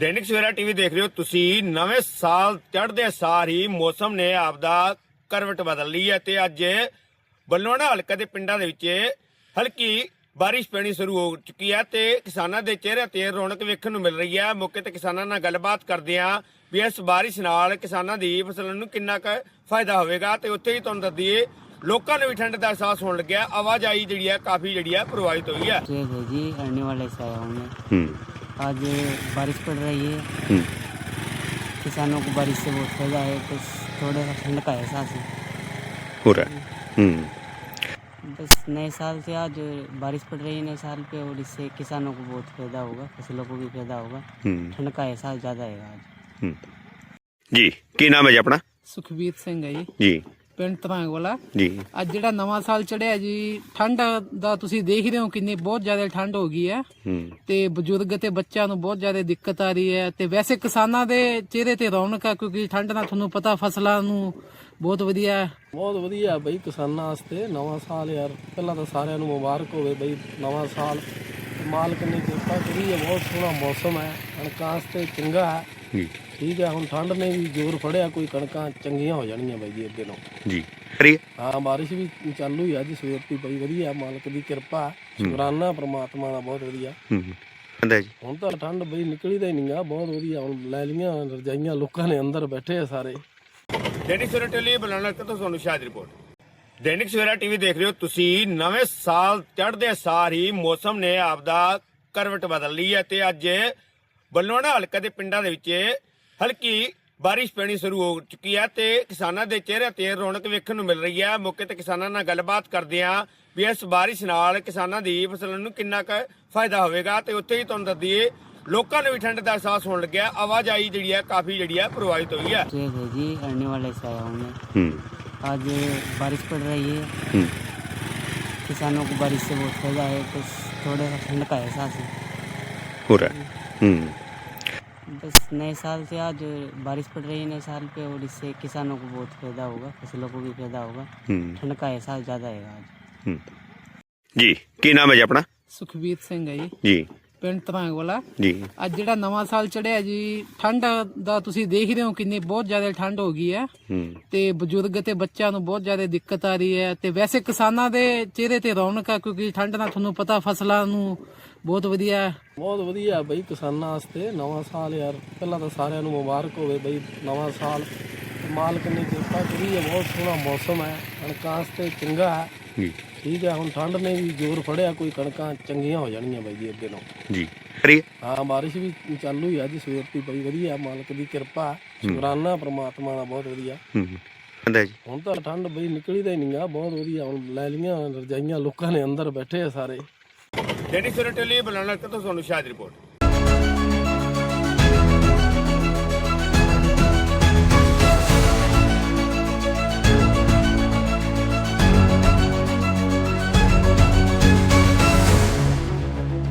Dainik Savera TV ਦੇਖ ਰਹੇ ਹੋ ਤੁਸੀਂ ਨਵੇਂ ਸਾਲ ਚੜ੍ਹਦੇ ਸਾਰ ਹੀ ਮੌਸਮ ਨੇ ਆਪਦਾ ਕਰਵਟ ਬਦਲ ਲਈ ਹੈ ਤੇ ਅੱਜ ਬੱਲੋਣਾ ਹਲਕਾ ਦੇ ਪਿੰਡਾਂ ਦੇ ਵਿੱਚ ਹਲਕੀ ਬਾਰਿਸ਼ ਪੈਣੀ ਸ਼ੁਰੂ ਹੋ ਚੁੱਕੀ ਹੈ ਤੇ ਕਿਸਾਨਾਂ ਦੇ ਚਿਹਰੇ ਤੇ ਰੌਣਕ ਵੇਖਣ ਨੂੰ ਮਿਲ ਰਹੀ ਹੈ। ਮੌਕੇ ਤੇ ਕਿਸਾਨਾਂ ਨਾਲ ਗੱਲਬਾਤ ਕਰਦੇ ਆ ਵੀ ਇਸ ਬਾਰਿਸ਼ ਨਾਲ ਕਿਸਾਨਾਂ ਦੀ ਫਸਲ ਨੂੰ ਕਿੰਨਾ ਕੁ ਫਾਇਦਾ ਹੋਵੇਗਾ ਤੇ ਉੱਥੇ ਹੀ ਤੁਹਾਨੂੰ ਦੱਸ ਲੋਕਾਂ ਨੂੰ ਵੀ ਠੰਡ ਦਾ ਅਹਿਸਾਸ ਹੋਣ ਲੱਗਿਆ। ਆਵਾਜਾਈ ਜਿਹੜੀ ਹੈ ਕਾਫੀ ਜਿਹੜੀ ਹੈ ਪ੍ਰਭਾਵਿਤ ਹੋਈ ਹੈ। ਠੀਕ ਹੈ ਜੀ ਆਉਣੇ ਵਾਲੇ ਸਾਲ ਆਉਣੇ। आज बारिश पड़ रही है। हम्म। किसानों को बारिश से बहुत फ़ायदा है बस थोड़ा सा ठंड का एहसास है। हो रहा है। हम्म। बस नए साल से आज बारिश पड़ रही है नए साल पे और इससे किसानों को बहुत फ़ायदा होगा फ़सलों को भी फ़ायदा होगा। हम्म। ठंड का एहसास ज़्यादा है आज। जी की नाम है जी अपना? सुखबीर सिंह है जी। ਪਿੰਡ ਤਰਾਂਗ ਵਾਲਾ। ਜੀ। ਅੱਜ ਜਿਹੜਾ ਨਵਾਂ ਸਾਲ ਚੜਿਆ ਜੀ ਠੰਡ ਦਾ ਤੁਸੀਂ ਦੇਖ ਰਹੇ ਹੋ ਕਿੰਨੀ ਬਹੁਤ ਜ਼ਿਆਦਾ ਠੰਡ ਹੋ ਗਈ ਹੈ। ਹੂੰ। ਤੇ ਬਜ਼ੁਰਗ ਤੇ ਬੱਚਿਆਂ ਨੂੰ ਬਹੁਤ ਜ਼ਿਆਦਾ ਦਿੱਕਤ ਆ ਰਹੀ ਹੈ ਤੇ ਵੈਸੇ ਕਿਸਾਨਾਂ ਦੇ ਚਿਹਰੇ ਤੇ ਰੌਣਕ ਆ ਕਿਉਂਕਿ ਠੰਡ ਨਾਲ ਤੁਹਾਨੂੰ ਪਤਾ ਫਸਲਾਂ ਨੂੰ ਬਹੁਤ ਵਧੀਆ। ਬਹੁਤ ਵਧੀਆ ਬਈ ਕਿਸਾਨਾਂ ਵਾਸਤੇ ਨਵਾਂ ਸਾਲ ਯਾਰ ਪਹਿਲਾਂ ਤਾਂ ਸਾਰਿਆਂ ਨੂੰ ਮੁਬਾਰਕ ਹੋਵੇ ਬਈ ਨਵਾਂ ਸਾਲ। ਮਾਲਕ ਨੇ ਕਿਰਪਾ ਕਰੀ ਹੈ ਬਹੁਤ ਸੋਹਣਾ ਮੌਸਮ ਹੈ ਕਣਕਾਂ ਵਾਸਤੇ ਚੰਗਾ ਹੈ। ਜੀ। ਠੀਕ ਹੈ ਹੁਣ ਠੰਡ ਨੇ ਵੀ ਜ਼ੋਰ ਫੜਿਆ ਕੋਈ ਕਣਕਾਂ ਚੰਗੀਆਂ ਹੋ ਜਾਣਗੀਆਂ ਬਾਈ ਜੀ ਅੱਗੇ ਨੂੰ ਜੀ ਕਰੀਏ। ਹਾਂ ਬਾਰਿਸ਼ ਵੀ ਚਾਲੂ ਹੀ ਆ ਅੱਜ ਸਵੇਰ ਦੀ ਬਈ ਵਧੀਆ ਮਾਲਕ ਦੀ ਕਿਰਪਾ ਸ਼ੁਕਰਾਨਾ ਪ੍ਰਮਾਤਮਾ ਦਾ ਬਹੁਤ ਵਧੀਆ। ਹੂੰ ਕਹਿੰਦਾ ਜੀ। ਹੁਣ ਤਾਂ ਠੰਡ ਬਈ ਨਿਕਲੀ ਤਾਂ ਹੀ ਨਹੀਂ ਆ ਬਹੁਤ ਵਧੀਆ ਹੁਣ ਲੈ ਲੀਆਂ ਰਜਾਈਆਂ ਲੋਕਾਂ ਨੇ ਅੰਦਰ ਬੈਠੇ ਆ ਸਾਰੇ। ਦੈਨਿਕ ਸਵੇਰਾ ਟੀਵੀ ਬੁਲਾਣਾ ਤੋਂ ਤੁਹਾਨੂੰ ਸ਼ਾਇਦ ਰਿਪੋਰਟ। ਦੈਨਿਕ ਸਵੇਰਾ ਟੀਵੀ ਦੇਖ ਰਹੇ ਹੋ ਤੁਸੀਂ ਨਵੇਂ ਸਾਲ ਚੜ੍ਹਦੇ ਸਾਰ ਹੀ ਮੌਸਮ ਨੇ ਆਪਦਾ ਕਰਵਟ ਬਦਲ ਲਈ ਹੈ ਤੇ ਅੱਜ ਬੱਲੋਣਾ ਹਲਕਾ ਦੇ ਪਿੰਡਾਂ ਦੇ ਵਿੱਚ ਹਲਕੀ ਬਾਰਿਸ਼ ਪੈਣੀ ਸ਼ੁਰੂ ਹੋ ਚੁੱਕੀ ਹੈ ਤੇ ਕਿਸਾਨਾਂ ਦੇ ਚਿਹਰੇ ਤੇ ਰੌਣਕ ਵੇਖਣ ਨੂੰ ਮਿਲ ਰਹੀ ਹੈ ਮੌਕੇ ਤੇ ਕਿਸਾਨਾਂ ਨਾਲ ਗੱਲਬਾਤ ਕਰਦੇ ਹਾਂ ਵੀ ਇਸ ਬਾਰਿਸ਼ ਨਾਲ ਕਿਸਾਨਾਂ ਦੀ ਫਸਲ ਨੂੰ ਕਿੰਨਾ ਕੁ ਫਾਇਦਾ ਹੋਵੇਗਾ ਤੇ ਉੱਥੇ ਹੀ ਤੁਹਾਨੂੰ ਦੱਸ ਦਈਏ ਲੋਕਾਂ ਨੂੰ ਵੀ ਠੰਡ ਦਾ ਅਹਿਸਾਸ ਹੋਣ ਲੱਗਿਆ ਆਵਾਜਾਈ ਜਿਹੜੀ ਹੈ ਕਾਫੀ ਜਿਹੜੀ ਹੈ ਪ੍ਰਭਾਵਿਤ ਹੋਈ ਹੈ तेज है जी अरने वाले से आया हूँ मैं ਹੂੰ आज बारिश पड़ रही है हम्म, किसानों को बारिश से बहुत फायदा है तो थोड़ा सा ठंड का एहसास है हो रहा है हम्म हम्म। बस नए साल से आज बारिश पड़ रही है नए साल पे और इससे किसानों को बहुत फ़ायदा होगा फ़सलों को भी फ़ायदा होगा। हम्म। ठंड का एहसास ज़्यादा है आज। हम्म। जी की नाम है जी अपना? सुखबीर सिंह है जी। ਪਿੰਡ ਤਰਾਂਗ ਵਾਲਾ। ਜੀ। ਅੱਜ ਜਿਹੜਾ ਨਵਾਂ ਸਾਲ ਚੜਿਆ ਜੀ ਠੰਡ ਦਾ ਤੁਸੀਂ ਦੇਖ ਰਹੇ ਹੋ ਕਿੰਨੀ ਬਹੁਤ ਜ਼ਿਆਦਾ ਠੰਡ ਹੋ ਗਈ ਹੈ। ਹੂੰ। ਤੇ ਬਜ਼ੁਰਗ ਤੇ ਬੱਚਿਆਂ ਨੂੰ ਬਹੁਤ ਜ਼ਿਆਦਾ ਦਿੱਕਤ ਆ ਰਹੀ ਹੈ। ਤੇ ਵੈਸੇ ਕਿਸਾਨਾਂ ਦੇ ਚਿਹਰੇ ਤੇ ਰੌਣਕ ਆ ਕਿਉਂਕਿ ਠੰਡ ਨਾਲ ਤੁਹਾਨੂੰ ਪਤਾ ਫਸਲਾਂ ਨੂੰ ਬਹੁਤ ਵਧੀਆ। ਬਹੁਤ ਵਧੀਆ ਬਈ ਕਿਸਾਨਾਂ ਵਾਸਤੇ ਨਵਾਂ ਸਾਲ ਯਾਰ। ਪਹਿਲਾਂ ਤਾਂ ਸਾਰਿਆਂ ਨੂੰ ਮੁਬਾਰਕ ਹੋਵੇ ਬਈ ਨਵਾਂ ਸਾਲ। ਮਾਲਕ ਨੇ ਕਿਰਪਾ ਕਰੀ ਹੈ ਬਹੁਤ ਸੋਹਣਾ ਮੌਸਮ ਹੈ। ਕਣਕਾਂ ਵਾਸਤੇ ਚੰਗਾ ਹੈ। ਜੀ। ਠੀਕ ਹੈ ਹੁਣ ਠੰਡ ਨੇ ਵੀ ਜ਼ੋਰ ਫੜਿਆ ਕੋਈ ਕਣਕਾਂ ਚੰਗੀਆਂ ਹੋ ਜਾਣਗੀਆਂ ਬਾਈ ਜੀ ਅੱਗੇ ਨੂੰ ਜੀ। ਕਰੀਏ? ਹਾਂ ਬਾਰਿਸ਼ ਵੀ ਚਾਲੂ ਹੀ ਆ ਅੱਜ ਸਵੇਰ ਦੀ ਬਈ ਵਧੀਆ ਮਾਲਕ ਦੀ ਕਿਰਪਾ ਸ਼ੁਕਰਾਨਾ ਪ੍ਰਮਾਤਮਾ ਦਾ ਬਹੁਤ ਵਧੀਆ। ਹੂੰ ਕਹਿੰਦਾ ਜੀ। ਹੁਣ ਤਾਂ ਠੰਡ ਬਈ ਨਿਕਲੀ ਤਾਂ ਹੀ ਨਹੀਂ ਆ ਬਹੁਤ ਵਧੀਆ ਹੁਣ ਲੈ ਲੀਆਂ ਰਜਾਈਆਂ ਲੋਕਾਂ ਨੇ ਅੰਦਰ ਬੈਠੇ ਆ ਸਾਰੇ। ਦੈਨਿਕ ਸਵੇਰਾ ਟੀਵੀ ਬੁਲਾਣਾ ਤੋਂ ਤੁਹਾਨੂੰ ਸ਼ਾਇਦ ਰਿਪੋਰਟ?